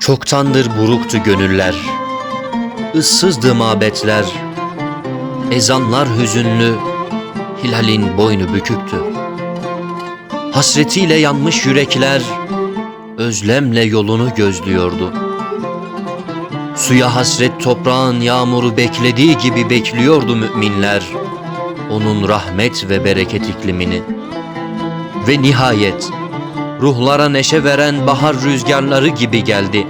Çoktandır buruktu gönüller, ıssızdı mabetler, ezanlar hüzünlü, hilalin boynu büküktü. Hasretiyle yanmış yürekler, özlemle yolunu gözlüyordu. Suya hasret toprağın yağmuru beklediği gibi bekliyordu müminler, onun rahmet ve bereket iklimini. Ve nihayet, ruhlara neşe veren bahar rüzgarları gibi geldi.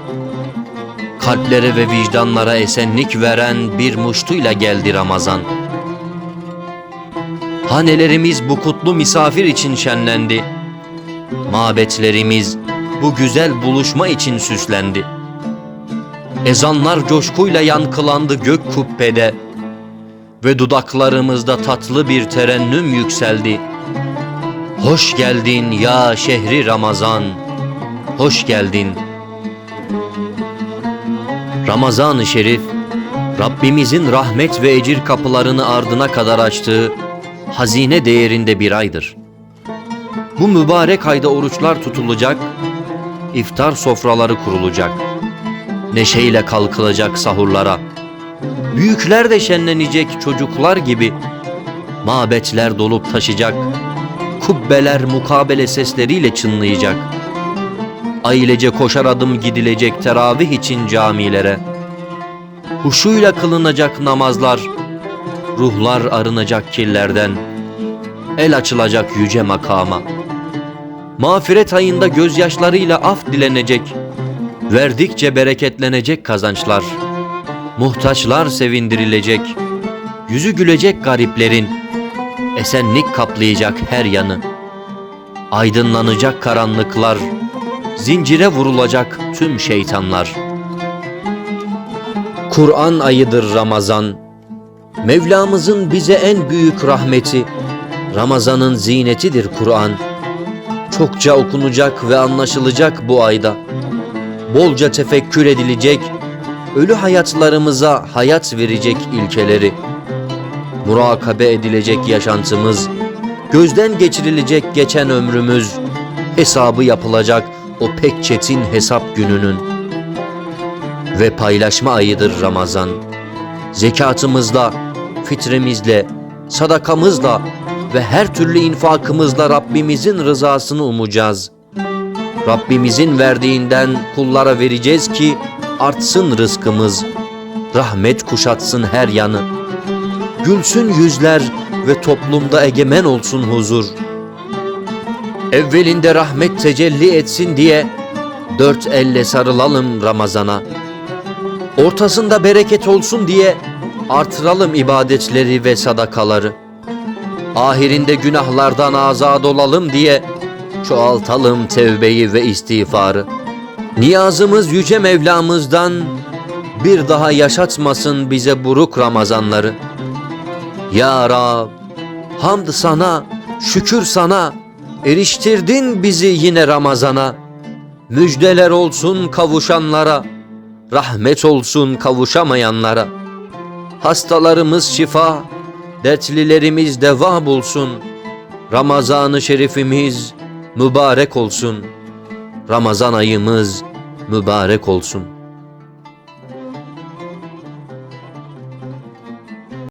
Kalplere ve vicdanlara esenlik veren bir muştuyla geldi Ramazan. Hanelerimiz bu kutlu misafir için şenlendi. Mabetlerimiz bu güzel buluşma için süslendi. Ezanlar coşkuyla yankılandı gök kubbede ve dudaklarımızda tatlı bir terennüm yükseldi. Hoş geldin ya şehri Ramazan. Hoş geldin. Ramazan-ı Şerif Rabbimizin rahmet ve ecir kapılarını ardına kadar açtığı hazine değerinde bir aydır. Bu mübarek ayda oruçlar tutulacak, iftar sofraları kurulacak. Neşeyle kalkılacak sahurlara. Büyükler de şenlenecek çocuklar gibi. Mabetler dolup taşacak kubbeler mukabele sesleriyle çınlayacak. Ailece koşar adım gidilecek teravih için camilere. Huşuyla kılınacak namazlar, ruhlar arınacak kirlerden, el açılacak yüce makama. Mağfiret ayında gözyaşlarıyla af dilenecek, verdikçe bereketlenecek kazançlar. Muhtaçlar sevindirilecek, yüzü gülecek gariplerin, esenlik kaplayacak her yanı. Aydınlanacak karanlıklar, zincire vurulacak tüm şeytanlar. Kur'an ayıdır Ramazan. Mevlamızın bize en büyük rahmeti, Ramazan'ın zinetidir Kur'an. Çokça okunacak ve anlaşılacak bu ayda. Bolca tefekkür edilecek, ölü hayatlarımıza hayat verecek ilkeleri murakabe edilecek yaşantımız, gözden geçirilecek geçen ömrümüz, hesabı yapılacak o pek çetin hesap gününün. Ve paylaşma ayıdır Ramazan. Zekatımızla, fitremizle, sadakamızla ve her türlü infakımızla Rabbimizin rızasını umacağız. Rabbimizin verdiğinden kullara vereceğiz ki artsın rızkımız, rahmet kuşatsın her yanı. Gülsün yüzler ve toplumda egemen olsun huzur. Evvelinde rahmet tecelli etsin diye dört elle sarılalım Ramazana. Ortasında bereket olsun diye artıralım ibadetleri ve sadakaları. Ahirinde günahlardan azad olalım diye çoğaltalım tevbeyi ve istiğfarı. Niyazımız yüce Mevlamızdan bir daha yaşatmasın bize buruk Ramazanları. Ya Rab, hamd sana, şükür sana, eriştirdin bizi yine Ramazana. Müjdeler olsun kavuşanlara, rahmet olsun kavuşamayanlara. Hastalarımız şifa, dertlilerimiz deva bulsun. Ramazan-ı şerifimiz mübarek olsun. Ramazan ayımız mübarek olsun.''